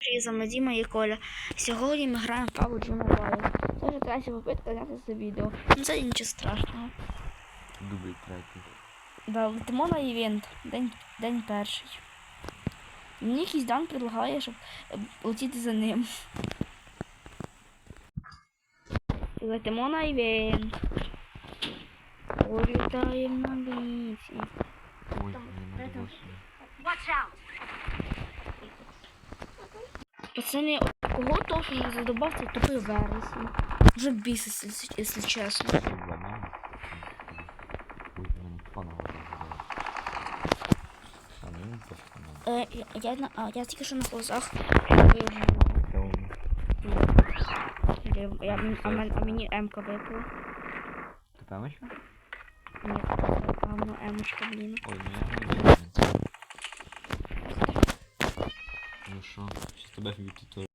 Привіт, з вами Діма і Коля. Сьогодні ми граємо в PUBG Mobile. Це вже третя попитка зняти це відео. Ну це нічого страшного. Дубль третій. Да, летимо на івент. День, день перший. Мені якийсь дан предлагає, щоб е, летіти за ним. Летимо на івент. Політаємо на лісі. Ой, не? Watch out! Пацани, кого то, що задобав цей тупий вересень? Вже бісить, якщо- чесно. Ну. Е, я, я, а, я тільки що на глазах. Я, а, мен- а мені М-ка випала. Ти пам'ятаєш? Ні, а воно М-очка, блін. Ой, ну я не знаю. Ну що, щас тебе вбити.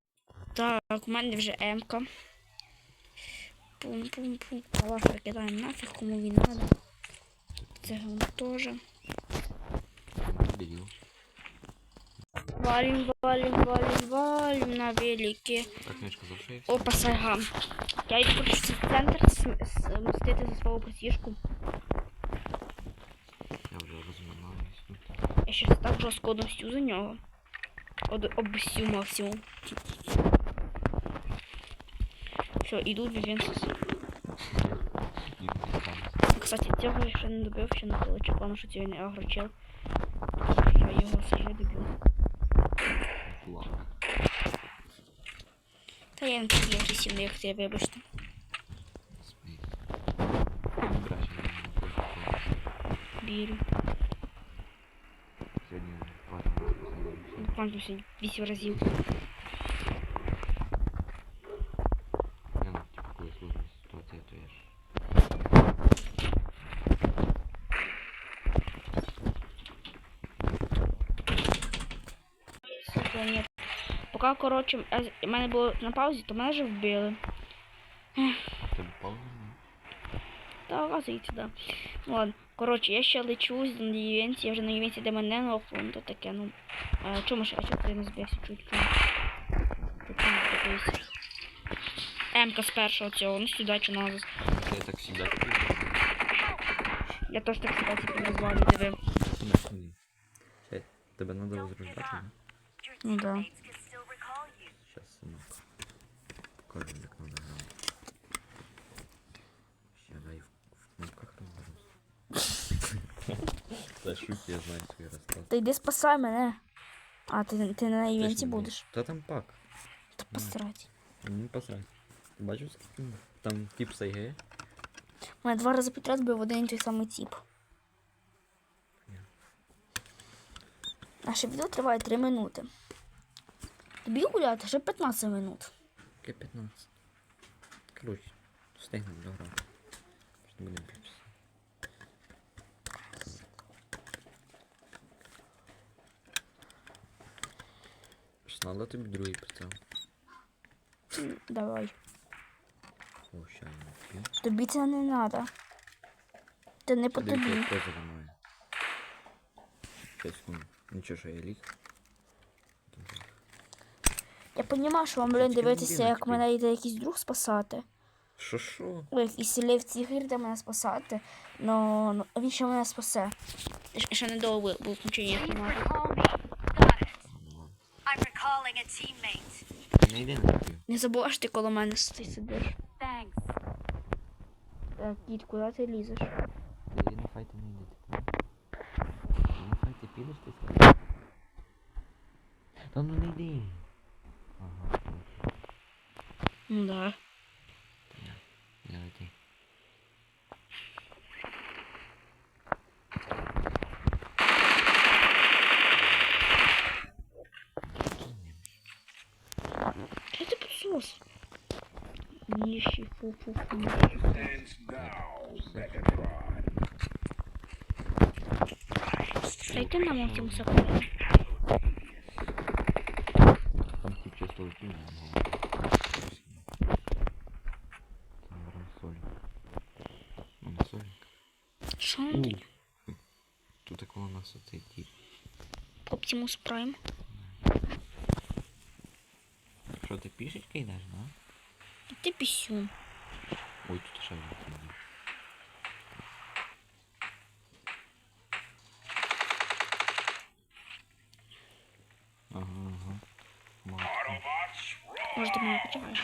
Так, у мене вже М-ка. Пум-пум-пум. Калаш викидаємо нафіг, кому він надо. Це він теж. Дебіл. Валим, валим, валим, валим на велике. Так, я ж казав, що я все. Опа, сайга. Я йду в центр мстити за свого братішку. Я вже розминаюсь. Ну, Я щас так жорстко одомстю за нього. Од обсю максимум. Все, іду в Вівенсус. і не знаю. Кстати, цього я ще не добив, ще на хвиличку, тому що цього не агрочив. Я його все ж добив. Флаг. Та я не такий агресивний, як ти, вибачте. Смій. Краще не можу. Бірю. Сьогодні важко розповідати. Буквально сьогодні 8 разів. Я ну, типу, коли сложна ситуація, то я ж Сука, ні. Поки, коротше, я з- в мене було на паузі, то мене вже вбили. в тебе пауза. Та да. Ладно. Коротше, я ще лечу з- на івенті, я вже на івенті, де мене нокнули, ну то таке, ну. А, чому ж, а чого ти не збився чуть чуть? Там дивись. М-ка з першого цього, ну сюди чи назад. Я так всегда купив. Я теж так себе типу назвав, не дивив. Ще тебе надо возрождати, да? Your Ну да. Сейчас, сынок. Покажу, як надо грати. Ще дай в, в кнопках розберусь. Та шут, я знаю свій розклад. Та йди спасай мене. А, ти, ти на івенті будеш? Та там пак. Та посрать. Не посрать. Ти бачив скільки? Там тип сайге. Мене два рази підряд був один і той самий тип. Наше відео триває 3 минути. Тобі гуляти ще 15 минут. Яке 15. Короче, встигнемо дограти. Що будемо півчаса. Надо тобі другий постав. Давай. О, ща я п'ю. Тобі це не треба. Це не по тобі. Щас, секунду. Нічого, що я ліг. Я розумію, що вам, блін, дивитися, як мене йде якийсь друг спасати. Що що? Ой, якийсь селів цих йде мене спасати. Но, но він ще мене спасе. Ще- недовго був Не йди на пів. Не забувай, що ти коло мене стоїть сидиш. Так, кіт, куди ти лізеш? Ти на файти не йди, ти? На файти підеш, ти скажеш? Та ну не йди. Ага. Ну да. Я лети. Підсос? Ніщий, фу-фу-фу. Дайте нам этим секунду. Там чисто летів, не він такий? Тут такого у нас оцей тип. Оптимус Прайм. Що ти пішечки йдеш, да? Ти пісюн. Ой, тут ще один. є. Ага, ага. Матка. Може, ти мене почуваєш?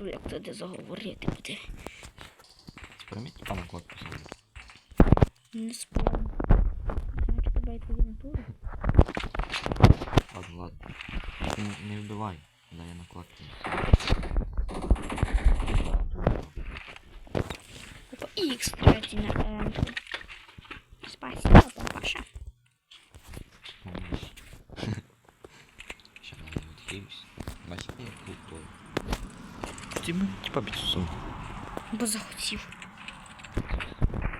А як туди заговорити буде. Спроміть пана клад посадити. Не спорю. Значить, тебе і твої натури. Ладно, ладно. Ти не- вбивай. Дай я накладки. Х третій на. Спасибо, папаша. Ще не відхилюсь. Бачите, як круто. Ти ми типа під сумку. Бо захотів.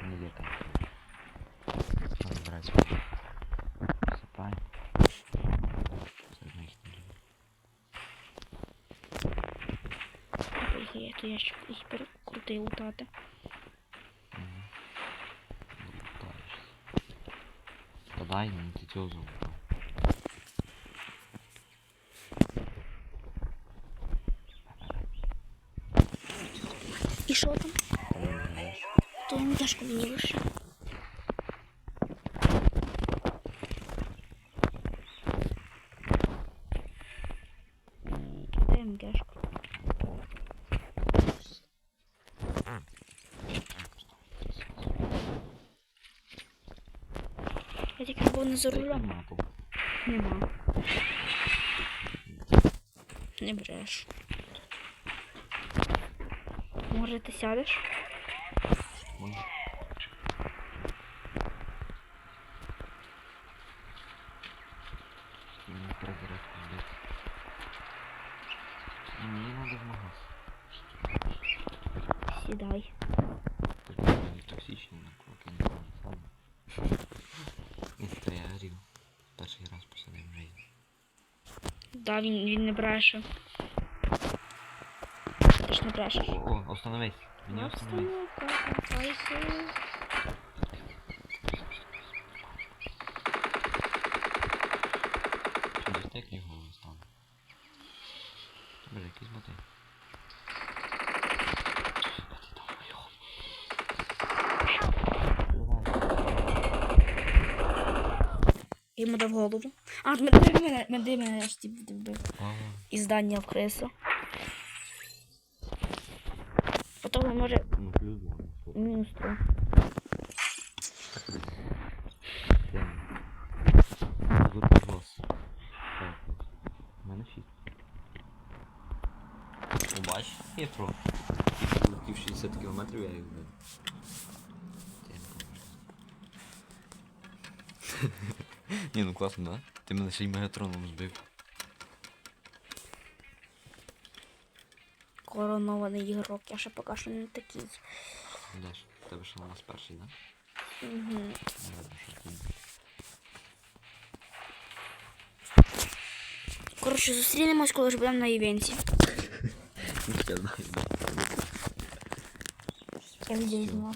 Не. Сапай. Все одно їх. Ой, я то ящик тата. Мгм. Лутаєшся. Та ну ти цього. І що там? Та не граєш. То я не тяжко мені лише. Де МГшка? Я тільки був не за Дай рулем. мапу. Нема. Не бреш. Може ти сядеш? Може. Мені треба в магаз. Сідай. Токсичний на кроки не. Перший раз посадив в. Да, він, він не бреше. Ти ж не брешеш. О, о, остановись. Мені остановись. Десь так його стало? Боже, якийсь. Йому дав голову. А, меди мене, меди мене аж ті вбив. Ага. І здання в крису. Потім може Ну, плюс два. ну, мінус три. Тут розвоз. У мене шість. Ну, бач, є про. Летів 60 кілометрів, я їх вбив. Не. Ні, ну класно, да? Ти мене ще й мегатроном збив. Коронований ігрок, я ще поки що не такий. Де ж? В тебе ще у нас перший, да? Угу. Коротше, зустрінемось, коли ж будемо на івенті. Я знаю. Я відео